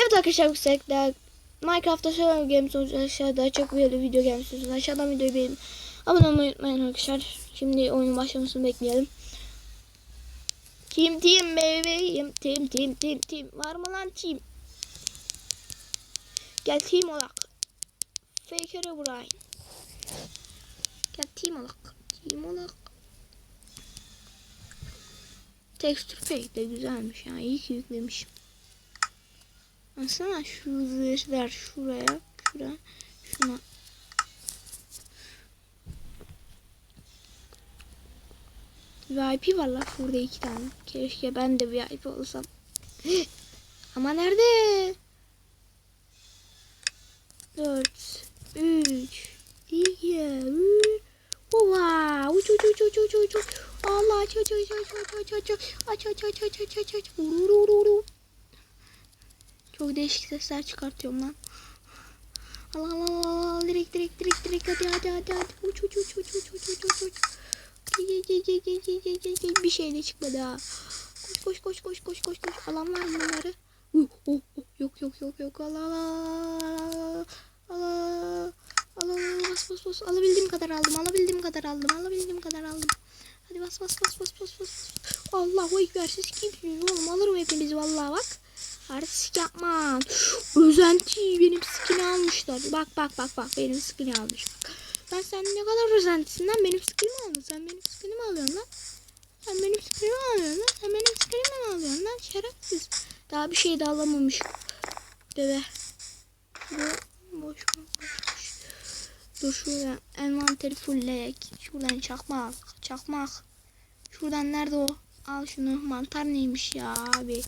Evet arkadaşlar sefer Minecraft'ta şöyle games olacak aşağıda çok böyle video gelmiş aşağıdan videoyu beğenin. Abone olmayı unutmayın arkadaşlar. Şimdi oyunun başlamasını bekleyelim. Team team bebeğim team team team team var mı lan team? Gel team olak. Faker Brian. Gel team olak. Team olak. Texture pack de güzelmiş ya. İyi ki yüklemişim. Baksana şu zırhlar şuraya, şuraya, şuna. VIP var lan burada iki tane. Keşke ben de VIP olsam. Ama nerede? 4 3 2 1 Ova! Uç uç uç uç uç uç. Allah aç aç aç aç aç aç aç aç aç aç aç aç aç aç aç Ururururu. Çok değişik sesler çıkartıyorum lan. Allah Allah Allah direkt direkt direkt direkt hadi hadi hadi hadi uç uç uç uç uç uç uç uç uç. Bir şey de çıkmadı ha. Koş koş koş koş koş koş koş. Alan var mı bunları? Uh, uh, uh. Yok yok yok yok. Allah Allah. Allah. Allah Allah bas bas bas. Alabildiğim kadar aldım. Alabildiğim kadar aldım. Alabildiğim kadar aldım. Hadi bas bas bas bas bas bas. Allahu ekber siz kimsiniz oğlum? Alırım hepinizi vallahi bak. Artistik yapma. Özenti benim skin'i almışlar. Bak bak bak bak benim skin'i almış. Bak. Ben sen ne kadar özentisin lan benim skin'imi aldın. Sen benim skin'imi alıyorsun lan. Sen benim skin'imi alıyorsun lan. Sen benim skin'imi mi alıyorsun lan? Şerefsiz. Daha bir şey de alamamış. Deve. Bu boş mu? Boş. Dur şuradan envanteri fullleyek. Şuradan çakmak. Çakmak. Şuradan nerede o? Al şunu. Mantar neymiş ya abi.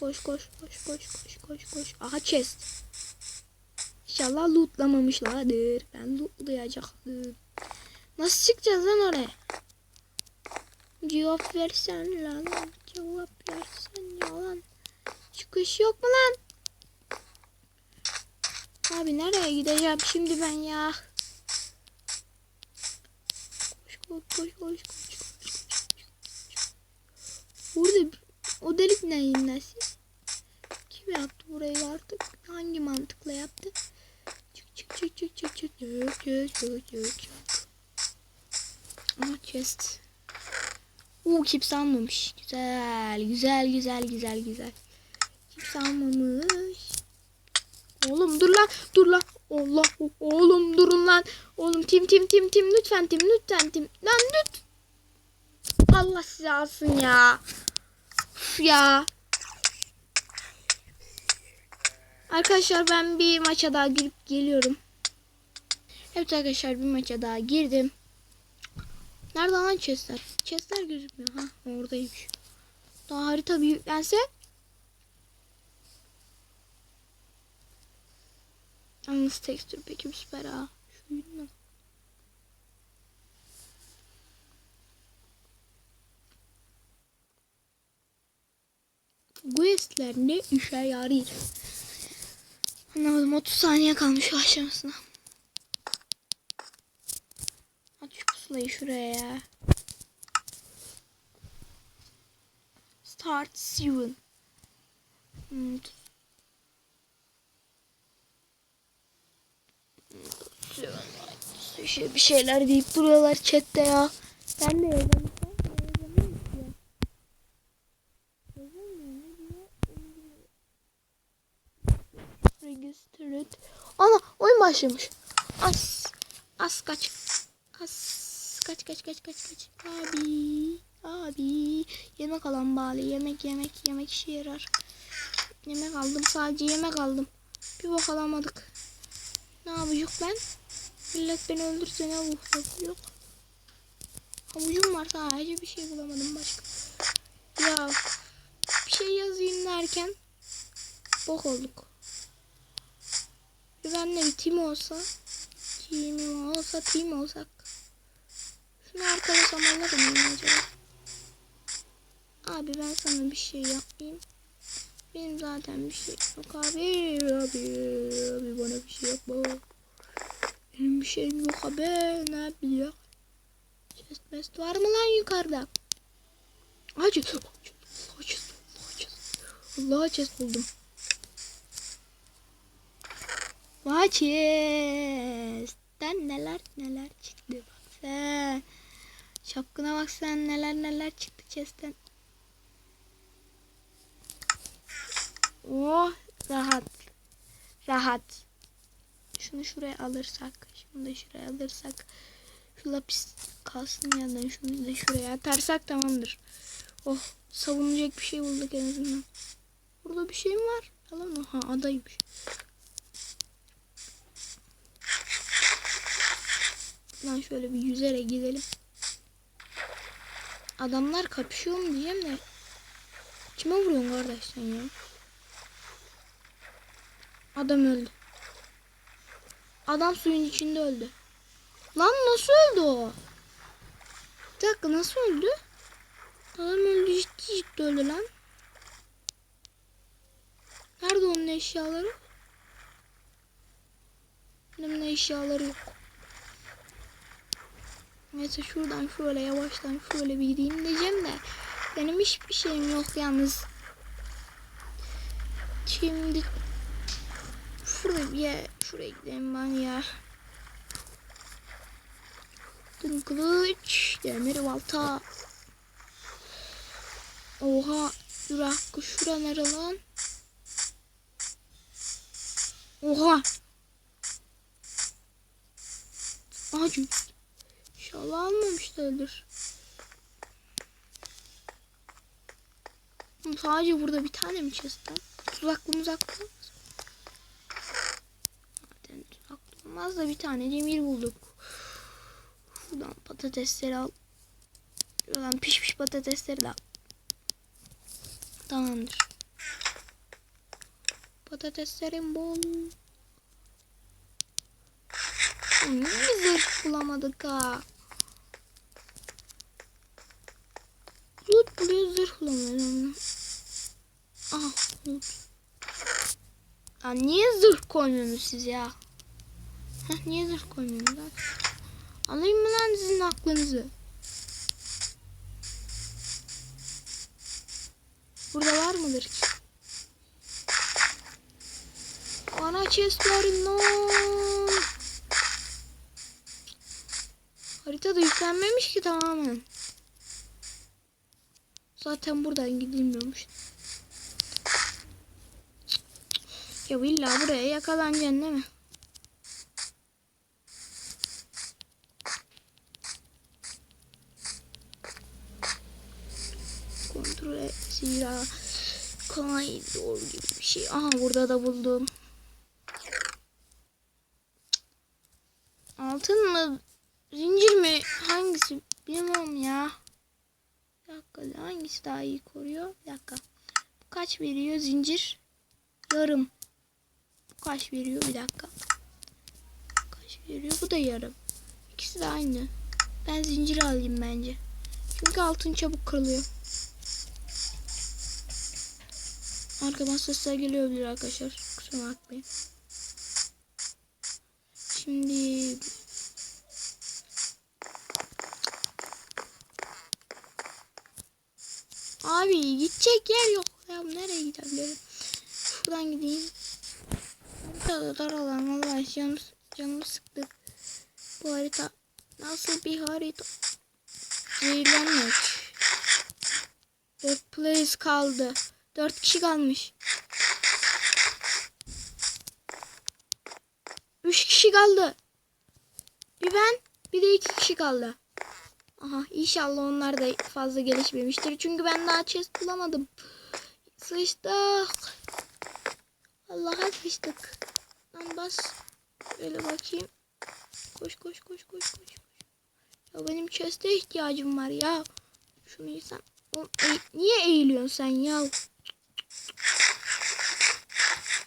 Koş koş koş koş koş koş koş. Aha chest. İnşallah lootlamamışlardır. Ben lootlayacaktım. Nasıl çıkacağız lan oraya? Cevap versen lan. Cevap versen yalan. Çıkış yok mu lan? Abi nereye gideceğim şimdi ben ya? Koş koş koş koş koş koş koş. Burada o delik neyin nesi? Kim yaptı burayı artık? Hangi mantıkla yaptı? Çık çık çık çık çık çık çık çık çık çık çık. Ama chest. Uuu kimse almamış. Güzel güzel güzel güzel güzel. Kimse almamış. Oğlum dur lan dur lan. Allah oğlum durun lan. Oğlum tim tim tim tim lütfen tim lütfen tim. Lan lüt. Allah sizi alsın ya. Ya. Arkadaşlar ben bir maça daha girip geliyorum. Evet arkadaşlar bir maça daha girdim. Nerede lan chestler? Chestler gözükmüyor. Ha oradaymış. Daha harita büyüklense. Yalnız tekstür peki süper ha. Şu Questler ne işe yarar? Anlamadım 30 saniye kalmış başlamasına. At şu pusulayı şuraya ya. Start soon. Hmm. Şey, bir şeyler deyip duruyorlar chatte ya. Ben de yazarım. Başlamış. As. As kaç. As. Kaç kaç kaç kaç kaç. Abi. Abi. Yemek alan bari. Yemek yemek yemek işe yarar. Yemek aldım. Sadece yemek aldım. Bir bak alamadık. Ne yapacak ben? Millet beni öldürse ne olur? Yok. Havucum var sadece bir şey bulamadım başka. Ya bir şey yazayım derken bok olduk. De bir tim olsa timim olsa tim olsak şunu arkalasam alırım mı acaba? Abi ben sana bir şey yapmayayım. Benim zaten bir şey yok abi. Abi, abi bana bir şey yapma. Benim bir şeyim yok abi. Ne yapacak? Chest mest var mı lan yukarıda? Acı. Acı. Acı. Allah chest buldum. Maçes'ten neler neler çıktı bak sen. Şapkına bak sen neler neler çıktı chest'ten. Oh rahat. Rahat. Şunu şuraya alırsak. Şunu da şuraya alırsak. Şu lapis kalsın yandan. Şunu da şuraya atarsak tamamdır. Oh savunacak bir şey bulduk en azından. Burada bir şey mi var? Alan ha adaymış. Lan şöyle bir yüzerek gidelim. Adamlar kapışıyor mu diyeceğim de. Kime vuruyorsun kardeş sen ya? Adam öldü. Adam suyun içinde öldü. Lan nasıl öldü o? Bir dakika nasıl öldü? Adam öldü ciddi ciddi öldü lan. Nerede onun eşyaları? Benim eşyaları yok. Neyse şuradan şöyle yavaştan şöyle bir gideyim diyeceğim de benim hiçbir şeyim yok yalnız. Şimdi şurada bir yer, şuraya gideyim ben ya. Dün kılıç, demir balta. Oha, şura, şura nere lan? Oha. Acı. İnşallah almamışlardır. Hı, Sadece burada bir tane mi chest lan? Tuzaklı muzaklı. Zaten tuzaklı da bir tane demir bulduk. Şuradan patatesleri al. Şuradan pişmiş patatesleri de al. Tamamdır. Patateslerim bol. Niye zırh bulamadık ha? Buluyor zırh bulamıyorum. Loot. Ya niye zırh koymuyorsunuz siz ya? Heh, niye zırh koymuyorsunuz? Alayım mı lan sizin aklınızı? Burada var mıdır ki? Ana chestlerin no. Haritada yüklenmemiş ki tamamen. Zaten buradan gidilmiyormuş. Ya illa buraya yakalanacaksın değil mi? Kontrol et zira koridor gibi bir şey. Aha burada da buldum. Altın mı? Zincir mi? Hangisi? Bilmiyorum ya. Bir dakika hangisi daha iyi koruyor? Bir dakika. Bu kaç veriyor zincir? Yarım. Bu kaç veriyor? Bir dakika. Kaç veriyor? Bu da yarım. İkisi de aynı. Ben zincir alayım bence. Çünkü altın çabuk kırılıyor. Arkadan sesler geliyor olabilir arkadaşlar. Kusura bakmayın. Şimdi Abi gidecek yer yok. Ya nereye gidebilirim? Şuradan gideyim. Haritada dar alan vallahi canım, canımı sıktı. Bu harita nasıl bir harita? Zehirlenmek. Dört players kaldı. Dört kişi kalmış. Üç kişi kaldı. Bir ben, bir de iki kişi kaldı. Aha inşallah onlar da fazla gelişmemiştir. Çünkü ben daha chest bulamadım. Sıçtık. Allah'a sıçtık. Lan bas. Öyle bakayım. Koş koş koş koş koş. Ya benim chest'e ihtiyacım var ya. Şunu yesem. Oğlum, eğ- niye eğiliyorsun sen ya?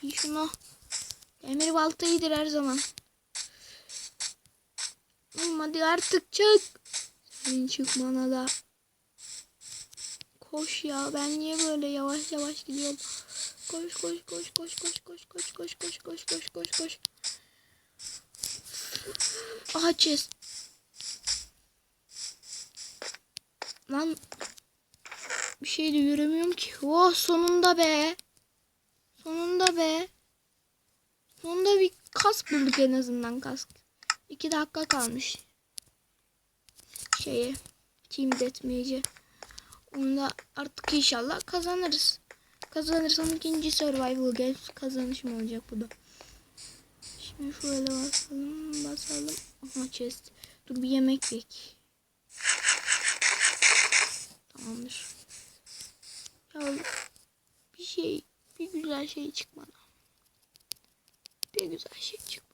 İyi şunu. Demir balta iyidir her zaman. Oğlum hadi artık çık. Senin çıkmana da. Koş ya ben niye böyle yavaş yavaş gidiyorum. Koş koş koş koş koş koş koş koş koş koş koş koş koş. Aha chest. Lan bir şey de göremiyorum ki. Oh sonunda be. Sonunda be. Sonunda bir kask bulduk en azından kask. 2 dakika kalmış. Şeye. Team Deathmatch'e. Onu da artık inşallah kazanırız. Kazanırsam ikinci Survival Games kazanışım olacak bu da. Şimdi şöyle basalım basalım. Aha chest. Dur bir yemek yek. Tamamdır. Ya bir şey bir güzel şey çıkmadı. Bir güzel şey çıkmadı.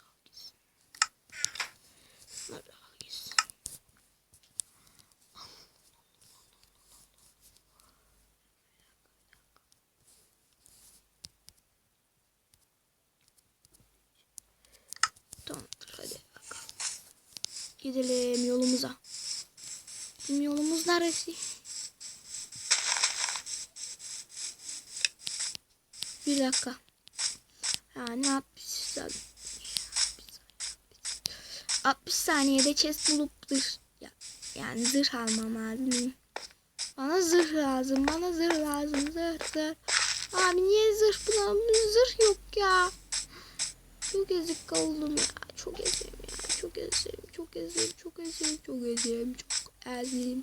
Al gitsin. Şunları al gitsin. Tamamdır hadi bakalım. Gidelim yolumuza. Bizim yolumuz neresi? Bir dakika. Yani 60 saniye. 60 saniyede chest bulup zırh. Ya, yani zırh almam lazım. Bana zırh lazım. Bana zırh lazım. Zırh zırh. Abi niye zırh bulamıyorum? Zırh yok ya. Çok ezik oldum ya. Çok ya. Çok eziyim. Çok eziyim. Çok eziyim. Çok eziyim. Çok eziyim.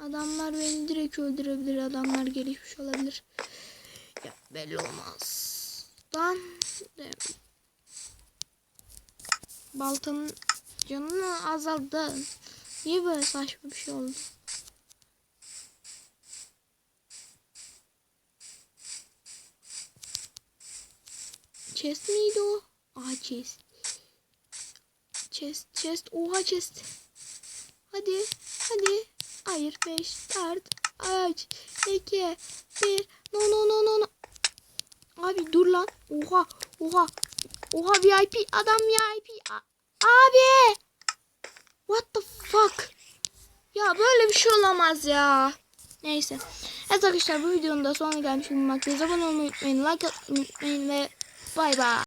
Adamlar beni direkt öldürebilir. Adamlar gelişmiş olabilir. Ya belli olmaz. Lan. Baltanın canını azaldı. Niye böyle saçma bir şey oldu? Chest miydi o? Aha chest. Chest, chest. Oha chest. Hadi, hadi. Hayır, 5, 4, 3, 2, 1. No, no, no, no, no. Abi dur lan. Oha, oha. Oha VIP. Adam VIP. A- Abi. What the fuck? Ya böyle bir şey olamaz ya. Neyse. Evet arkadaşlar bu videonun da sonuna gelmiş bulunmaktayız. Abone olmayı unutmayın. Like atmayı unutmayın ve bay bay.